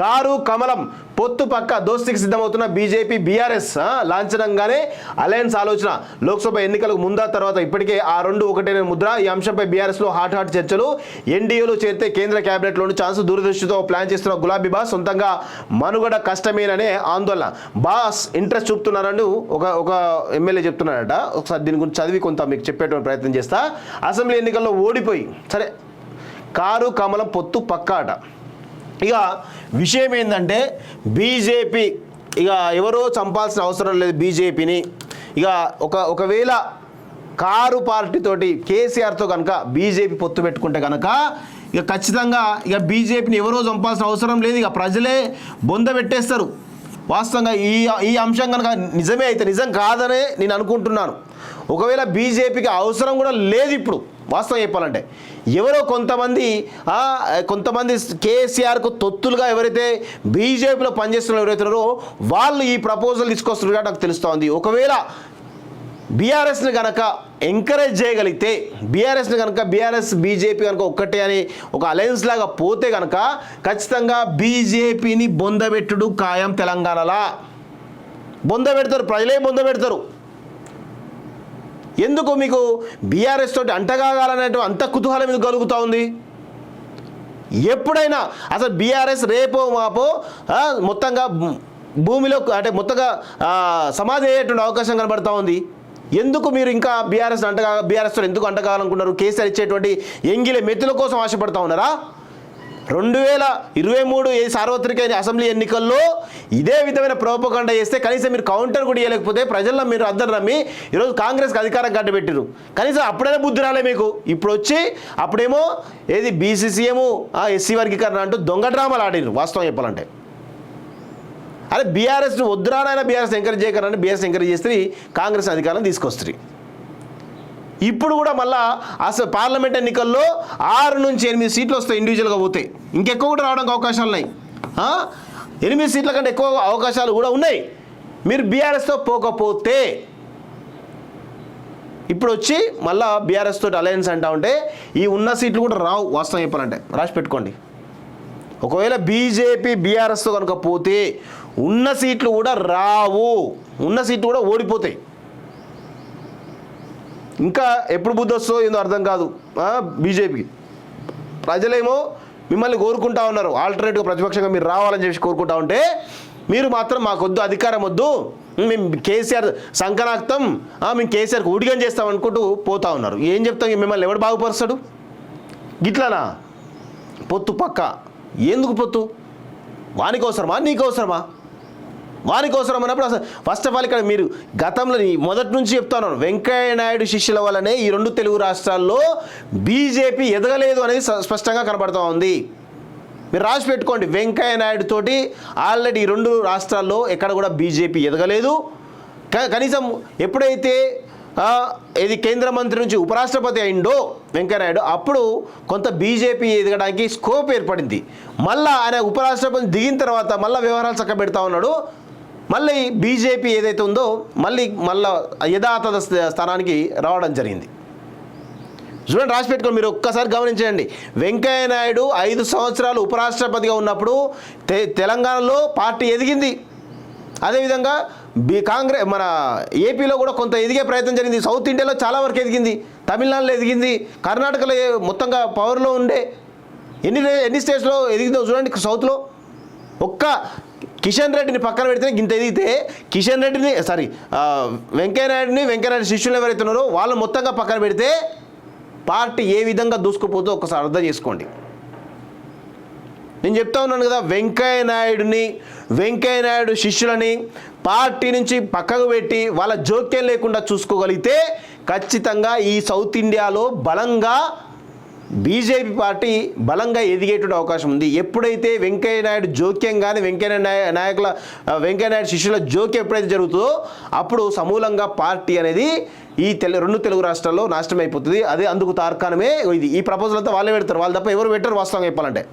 Car కమలం పొత్తు పక్క దోస్తికి సిద్ధమవుతున్న బీజేపీ బీఆర్ఎస్ లాంఛనంగానే అలయన్స్ ఆలోచన. లోక్సభ ఎన్నికలకు ముందా తర్వాత ఇప్పటికే ఆ రెండు ఒకటే ముద్ర. ఈ అంశంపై బీఆర్ఎస్లో హాట్ హాట్ చర్చలు. ఎన్డీఏలో చేరితే కేంద్ర క్యాబినెట్లోని ఛాన్స్ దూరదృష్టితో ప్లాన్ చేస్తున్న గులాబీ బాస్ సొంతంగా మనుగడ కష్టమేననే ఆందోళన. బాస్ ఇంట్రెస్ట్ చూపుతున్నారని ఒక ఒక ఎమ్మెల్యే చెప్తున్నాడట ఒకసారి దీని గురించి చదివి కొంత మీకు చెప్పేటువంటి ప్రయత్నం చేస్తా. అసెంబ్లీ ఎన్నికల్లో ఓడిపోయి సరే కారు కమలం పొత్తు పక్కాట ఇక విషయం ఏంటంటే బీజేపీ ఇక ఎవరో చంపాల్సిన అవసరం లేదు బీజేపీని. ఇక ఒక ఒకవేళ కారు పార్టీతోటి కేసీఆర్తో కనుక బీజేపీ పొత్తు పెట్టుకుంటే కనుక ఇక ఖచ్చితంగా ఇక బీజేపీని ఎవరో చంపాల్సిన అవసరం లేదు. ఇక ప్రజలే బొంద పెట్టేస్తారు. వాస్తవంగా ఈ ఈ అంశం కనుక నిజమే అయితే నిజం కాదనే నేను అనుకుంటున్నాను. ఒకవేళ బీజేపీకి అవసరం కూడా లేదు ఇప్పుడు వాస్తవం చెప్పాలంటే. ఎవరో కొంతమంది కొంతమంది కేసీఆర్కు తొత్తులుగా ఎవరైతే బీజేపీలో పనిచేస్తున్న ఎవరైతున్నారో వాళ్ళు ఈ ప్రపోజల్ తీసుకొస్తున్నట్టుగా నాకు తెలుస్తోంది. ఒకవేళ బీఆర్ఎస్ని కనుక ఎంకరేజ్ చేయగలిగితే బీఆర్ఎస్ని కనుక బీఆర్ఎస్ బీజేపీ కనుక ఒక్కటే అని ఒక అలయన్స్ లాగా పోతే కనుక ఖచ్చితంగా బీజేపీని బొందబెట్టుడు ఖాయం తెలంగాణలా. బొంద పెడతారు ప్రజలే బొంద పెడతారు ఎందుకు మీకు బీఆర్ఎస్ తోటి అంటగాగాలనేటు అంత కుతూహలం ఎందుకు కలుగుతూ ఉంది? ఎప్పుడైనా అసలు బీఆర్ఎస్ రేపో మాపో మొత్తంగా భూమిలో అంటే మొత్తంగా సమాధి అయ్యేటువంటి అవకాశం కనబడతా ఉంది. ఎందుకు మీరు ఇంకా బీఆర్ఎస్ అంటగా బీఆర్ఎస్తో ఎందుకు అంటగాలనుకున్నారు కేసీఆర్ ఇచ్చేటువంటి ఎంగిలే మెతుల కోసం ఆశపడతా ఉన్నారా? రెండు వేల ఇరవై మూడు ఏ సార్వత్రిక అసెంబ్లీ ఎన్నికల్లో ఇదే విధమైన ప్రోపకండ చేస్తే కనీసం మీరు కౌంటర్ కూడా ఇవ్వలేకపోతే ప్రజల్లో మీరు అందరు నమ్మి ఈరోజు కాంగ్రెస్కి అధికారం కట్టబెట్టారు కనీసం అప్పుడైనా బుద్ధి రాలే మీకు. ఇప్పుడు వచ్చి అప్పుడేమో ఏది బీసీసీఎము ఎస్సీ వర్గీకరణ అంటూ దొంగ డ్రామాలు ఆడిరు వాస్తవం చెప్పాలంటే. అదే బీఆర్ఎస్ వద్దురానైనా బీఆర్ఎస్ ఎంకరేజ్ చేయకరని బీఆర్ఎస్ ఎంకరేజ్ చేస్తే కాంగ్రెస్ అధికారం తీసుకొస్తుంది. ఇప్పుడు కూడా మళ్ళా అసలు పార్లమెంట్ ఎన్నికల్లో ఆరు నుంచి ఎనిమిది సీట్లు వస్తాయి ఇండివిజువల్గా పోతాయి ఇంకెక్కువ కూడా రావడానికి అవకాశాలు ఉన్నాయి. ఎనిమిది సీట్ల కంటే ఎక్కువ అవకాశాలు కూడా ఉన్నాయి. మీరు బీఆర్ఎస్తో పోకపోతే. ఇప్పుడు వచ్చి మళ్ళా బీఆర్ఎస్ తోటి అలయన్స్ అంటా ఉంటే ఈ ఉన్న సీట్లు కూడా రావు వాస్తవం చెప్పాలంటే. రాసి పెట్టుకోండి. ఒకవేళ బీజేపీ బీఆర్ఎస్తో కనుక పోతే ఉన్న సీట్లు కూడా రావు. ఉన్న సీట్లు కూడా ఓడిపోతాయి. ఇంకా ఎప్పుడు బుద్ధి వస్తుందో ఏందో అర్థం కాదు. బీజేపీకి. ప్రజలేమో మిమ్మల్ని కోరుకుంటా ఉన్నారు. ఆల్టర్నేటివ్ ప్రతిపక్షంగా మీరు రావాలని చెప్పి కోరుకుంటా ఉంటే మీరు మాత్రం మాకొద్దు అధికారం వద్దు. మేము కేసీఆర్ సంకనాక్తం మేము కేసీఆర్కి ఊడిగం చేస్తాం అనుకుంటూ పోతా ఉన్నారు. ఏం చెప్తాం? మిమ్మల్ని ఎవడు బాగుపరుస్తాడు? గిట్లనా? పొత్తు పక్క. ఎందుకు పొత్తు? వానికి అవసరమా నీకు అవసరమా వారి కోసం అన్నప్పుడు అసలు ఫస్ట్ ఆఫ్ ఆల్ ఇక్కడ మీరు గతంలో మొదటి నుంచి చెప్తాను వెంకయ్య నాయుడు శిష్యుల వల్లనే ఈ రెండు తెలుగు రాష్ట్రాల్లో బీజేపీ ఎదగలేదు అనేది స్పష్టంగా కనబడుతూ ఉంది. మీరు రాసి పెట్టుకోండి. వెంకయ్య నాయుడు తోటి ఆల్రెడీ రెండు రాష్ట్రాల్లో ఎక్కడ కూడా బీజేపీ ఎదగలేదు. క- కనీసం ఎప్పుడైతే ఇది కేంద్ర మంత్రి నుంచి ఉపరాష్ట్రపతి అయిండో వెంకయ్యనాయుడు అప్పుడు కొంత బీజేపీ ఎదగడానికి స్కోప్ ఏర్పడింది. మళ్ళా ఆయన ఉపరాష్ట్రపతి దిగిన తర్వాత మళ్ళీ వ్యవహారాలు చక్క పెడతా ఉన్నాడు. మళ్ళీ బీజేపీ ఏదైతే ఉందో మళ్ళీ మళ్ళా యథాతథ స్థ- స్థానానికి రావడం జరిగింది. చూడండి రాసి పెట్టుకోండి మీరు ఒక్కసారి గమనించండి. వెంకయ్య నాయుడు ఐదు సంవత్సరాలు ఉపరాష్ట్రపతిగా ఉన్నప్పుడు తె తెలంగాణలో పార్టీ ఎదిగింది. అదేవిధంగా బి కాంగ్రెస్ మన ఏపీలో కూడా కొంత ఎదిగే ప్రయత్నం జరిగింది. సౌత్ ఇండియాలో చాలా వరకు ఎదిగింది. తమిళనాడులో ఎదిగింది. కర్ణాటకలో మొత్తంగా పవర్లో ఉండే. ఎన్ని ఎన్ని స్టేట్స్లో ఎదిగిందో చూడండి సౌత్లో. ఒక్క కిషన్ రెడ్డిని పక్కన పెడితే గింత ఎదిగితే కిషన్ రెడ్డిని సారీ వెంకయ్యనాయుడిని వెంకయ్యనాయుడు శిష్యులు ఎవరైతే ఉన్నారో వాళ్ళు మొత్తంగా పక్కన పెడితే పార్టీ ఏ విధంగా దూసుకుపోతుందో ఒకసారి అర్థం చేసుకోండి. నేను చెప్తా ఉన్నాను కదా వెంకయ్య నాయుడిని వెంకయ్య నాయుడు శిష్యులని పార్టీ నుంచి పక్కకు పెట్టి వాళ్ళ జోక్యం లేకుండా చూసుకోగలిగితే ఖచ్చితంగా ఈ సౌత్ ఇండియాలో బలంగా బీజేపీ పార్టీ బలంగా ఎదిగేటువంటి అవకాశం ఉంది. ఎప్పుడైతే వెంకయ్య నాయుడు జోక్యం కానీ వెంకయ్య నాయకుల వెంకయ్యనాయుడు వెంకయ్య నాయుడు శిష్యుల జోక్యం ఎప్పుడైతే జరుగుతుందో అప్పుడు సమూలంగా పార్టీ అనేది ఈ తెలు రెండు తెలుగు రాష్ట్రాల్లో నాశనం అయిపోతుంది అదే అందుకు తార్కాణమే ఇది. ఈ ప్రపోజల్ అంతా వాళ్ళే పెడతారు. వాళ్ళు తప్ప ఎవరు పెట్టరు వాస్తవంగా చెప్పాలంటే.